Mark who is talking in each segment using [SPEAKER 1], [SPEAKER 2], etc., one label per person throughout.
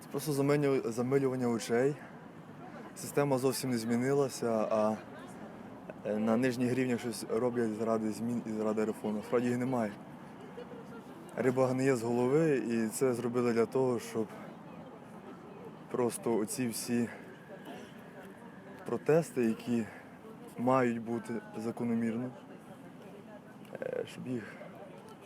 [SPEAKER 1] Це просто замилювання очей. Система зовсім не змінилася, а е, на нижніх рівнях щось роблять заради змін і заради реформи. Справді їх немає. Риба гниє з голови і це зробили для того, щоб просто оці всі протести, які мають бути закономірно щоб їх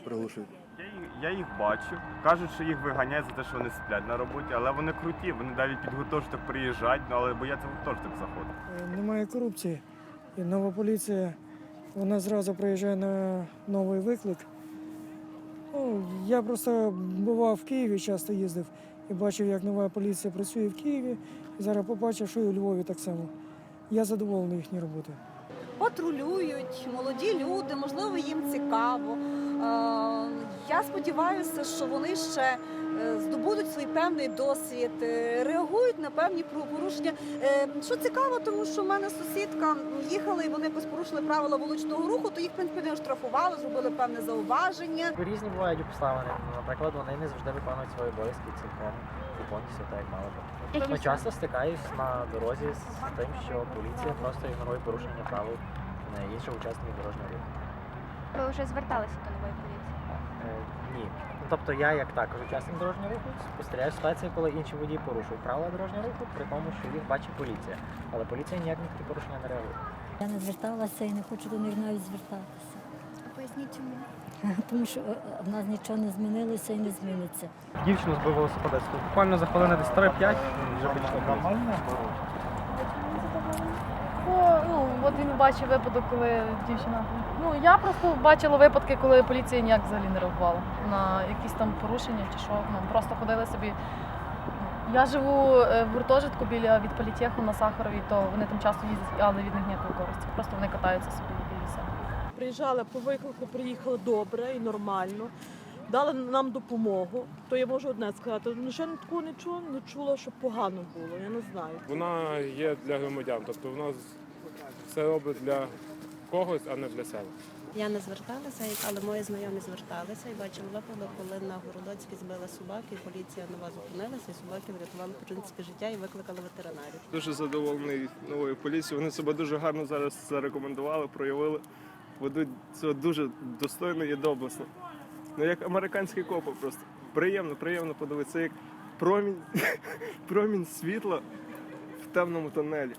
[SPEAKER 1] приглушити.
[SPEAKER 2] Я їх, я їх бачу. Кажуть, що їх виганяють за те, що вони сплять на роботі, але вони круті, вони навіть під гуртожиток приїжджають, ну, але бояться в гуртожиток заходити.
[SPEAKER 3] Е, Немає корупції. І нова поліція вона зразу приїжджає на новий виклик. Ну, я просто бував в Києві, часто їздив і бачив, як нова поліція працює в Києві. І зараз побачив, що і у Львові так само. Я задоволений їхньою роботою.
[SPEAKER 4] Патрулюють, молоді люди, можливо, їм цікаво. Е, Я сподіваюся, що вони ще е, здобудуть свій певний досвід, е, реагують на певні правопорушення. Що цікаво, тому що в мене сусідка їхала і вони порушили правила вуличного руху, то їх в принципі не оштрафували, зробили певне зауваження.
[SPEAKER 5] Різні бувають обставини. Наприклад, вони не завжди виконують свої обов'язки цілком і повністю так, як мало би. Ну, часто стикаюсь на дорозі з тим, що поліція просто ігнорує порушення правил інших учасників дорожнього руху.
[SPEAKER 6] Ви вже зверталися до нової поліції?
[SPEAKER 5] Е, ні. Ну, тобто я, як також учасник дорожнього руху, спостерігаю ситуації, коли інші водії порушують правила дорожнього руху, при тому, що їх бачить поліція. Але поліція ніяк на такі порушення не реагує.
[SPEAKER 7] Я не зверталася і не хочу до них навіть звертатися.
[SPEAKER 6] Поясніть чому?
[SPEAKER 7] Тому що е, в нас нічого не змінилося і не зміниться.
[SPEAKER 8] Дівчину збив велосипедистку. Буквально за хвилини десь 3-5 вже підійшли.
[SPEAKER 9] Бо, ну, от він бачив випадок, коли дівчина. Ну я просто бачила випадки, коли поліція ніяк взагалі не реагувала на якісь там порушення чи що. Ну просто ходили собі. Я живу е, в гуртожитку біля від політеху на Сахаровій, то вони там часто їздять, але від них ніякої користі. Просто вони катаються собі
[SPEAKER 10] приїжджали по виклику, приїхали добре і нормально. Дали нам допомогу. То я можу одне сказати. Ну ще такого не чула, не чула, що погано було. Я не знаю.
[SPEAKER 11] Вона є для громадян, тобто вона все робить для когось, а не для себе.
[SPEAKER 12] Я не зверталася, але мої знайомі зверталися і бачили випадок, коли на Городоцькій збили собаки, і поліція нова зупинилася, і собаки врятували в принципі життя і викликали ветеринарів.
[SPEAKER 11] Дуже задоволений новою поліцією. Вони себе дуже гарно зараз зарекомендували, проявили. Ведуть це дуже достойно і доблесно. Ну як американські копи просто. Приємно, приємно подивитися. Як промінь, промінь світла в темному тонелі.